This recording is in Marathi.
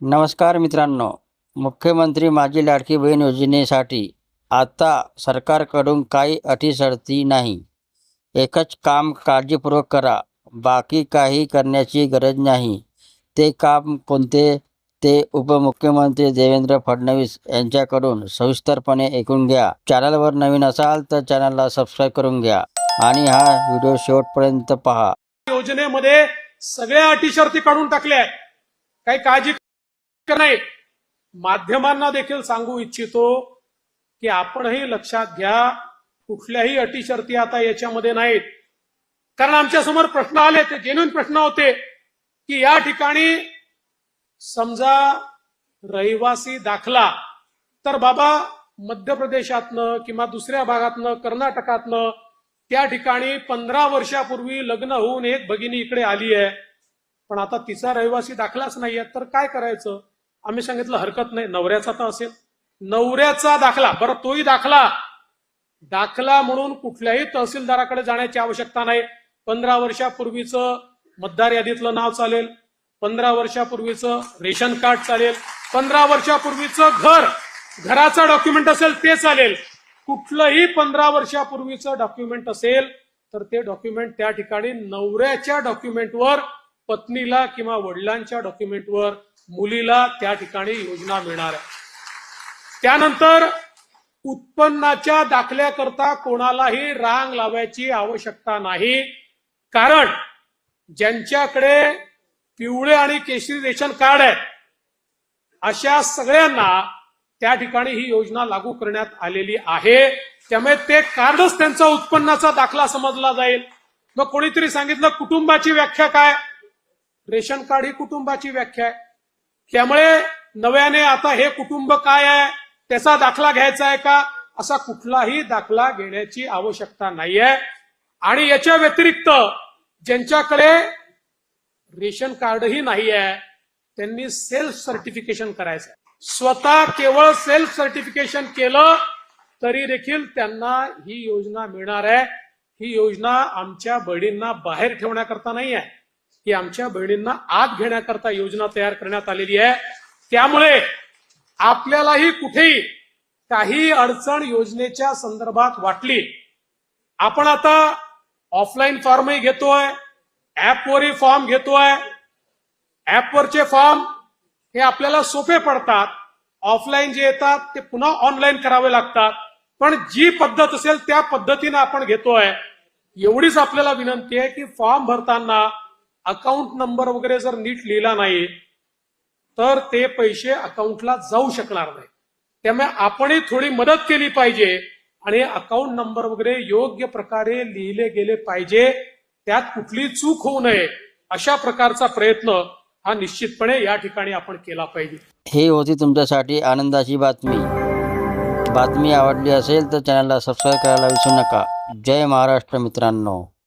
नमस्कार मित्रांनो. मुख्यमंत्री माझी लाडकी बहीण योजनेसाठी आता सरकारकडून काही अटी सरती नाही. एकच काम काळजीपूर्वक करा. बाकी काही करण्याची गरज नाही. ते काम कोणते? ते उपमुख्यमंत्री देवेंद्र फडणवीस यांच्याकडून सविस्तरपणे ऐकून घ्या. चॅनलवर नवीन असाल तर चॅनलला सबस्क्राईब करून घ्या आणि हा व्हिडिओ शेवटपर्यंत पहा. योजनेमध्ये सगळ्या अटी शर्ती काढून टाकल्या काही काळजी नाही. माध्यमांना देखील सांगू इच्छितो की आपणही लक्षात घ्या कुठल्याही अटी शर्ती आता याच्यामध्ये नाहीत. कारण आमच्यासमोर प्रश्न आले ते जेन्युन प्रश्न होते की या ठिकाणी समजा रहिवासी दाखला तर बाबा मध्य प्रदेशातनं किंवा दुसऱ्या भागातनं कर्नाटकातनं त्या ठिकाणी पंधरा वर्षापूर्वी लग्न होऊन एक भगिनी इकडे आली आहे पण आता तिचा रहिवासी दाखलाच नाहीये तर काय करायचं? आम्ही सांगितलं हरकत नाही. नवऱ्याचा तर असेल. नवऱ्याचा दाखला. बरं तोही दाखला. दाखला म्हणून कुठल्याही तहसीलदाराकडे जाण्याची आवश्यकता नाही. पंधरा वर्षापूर्वीचं मतदार यादीतलं नाव चालेल. पंधरा वर्षापूर्वीचं रेशन कार्ड चालेल. पंधरा वर्षापूर्वीचं घर. घराचं डॉक्युमेंट असेल ते चालेल. कुठलंही पंधरा वर्षापूर्वीचं डॉक्युमेंट असेल तर ते डॉक्युमेंट त्या ठिकाणी नवऱ्याच्या डॉक्युमेंटवर पत्नीला किंवा वडिलांच्या डॉक्युमेंटवर मुलीला त्या ठिकाणी योजना मिळणार आहे. त्यानंतर उत्पन्नाच्या दाखल्याकरता कोणालाही रांग लावायची आवश्यकता नाही. कारण ज्यांच्याकडे पिवळे आणि केशरी रेशन कार्ड आहे अशा सगळ्यांना त्या ठिकाणी ही योजना लागू करण्यात आलेली आहे. त्यामुळे ते कार्डच त्यांचा उत्पन्नाचा दाखला समजला जाईल. मग कोणीतरी सांगितलं कुटुंबाची व्याख्या काय? रेशन कार्ड ही कुटुंबाची व्याख्या आहे. त्यामुळे नव्याने आता हे कुटुंब काय आहे त्याचा दाखला घ्यायचा आहे का असा कुठलाही दाखला घेण्याची आवश्यकता नाहीये. आणि याच्या व्यतिरिक्त ज्यांच्याकडे रेशन कार्डही नाही आहे त्यांनी सेल्फ सर्टिफिकेशन करायचं स्वतः केवळ सेल्फ सर्टिफिकेशन केलं तरी देखील त्यांना ही योजना मिळणार आहे. ही योजना आमच्या बहिणींना बाहेर ठेवण्याकरता नाही आहे की आमच्या बहिणींना आत घेण्याकरता योजना तयार करण्यात आलेली आहे. त्यामुळे आपल्यालाही कुठेही काही अडचण योजनेच्या संदर्भात वाटली आपण आता ऑफलाईन फॉर्मही घेतोय ऍपवरही फॉर्म घेतोय. ऍपवरचे फॉर्म हे आपल्याला सोपे पडतात. ऑफलाईन जे येतात ते पुन्हा ऑनलाईन करावे लागतात. पण जी पद्धत असेल त्या पद्धतीने आपण घेतोय. एवढीच आपल्याला विनंती आहे की फॉर्म भरताना अकाउंट नंबर वगैरे जर नीट लिहिला नाही तर ते पैसे अकाउंटला जाऊ शकणार नाही. त्यामुळे आपणही थोडी मदत केली पाहिजे आणि अकाउंट नंबर वगैरे योग्य प्रकारे लिहिले गेले पाहिजे. त्यात कुठली चूक होऊ नये अशा प्रकारचा प्रयत्न हा निश्चितपणे या ठिकाणी आपण केला पाहिजे. ही होती तुमच्यासाठी आनंदाची बातमी. बातमी आवडली असेल तर चॅनलला सबस्क्राईब करायला विसरू नका. जय महाराष्ट्र मित्रांनो.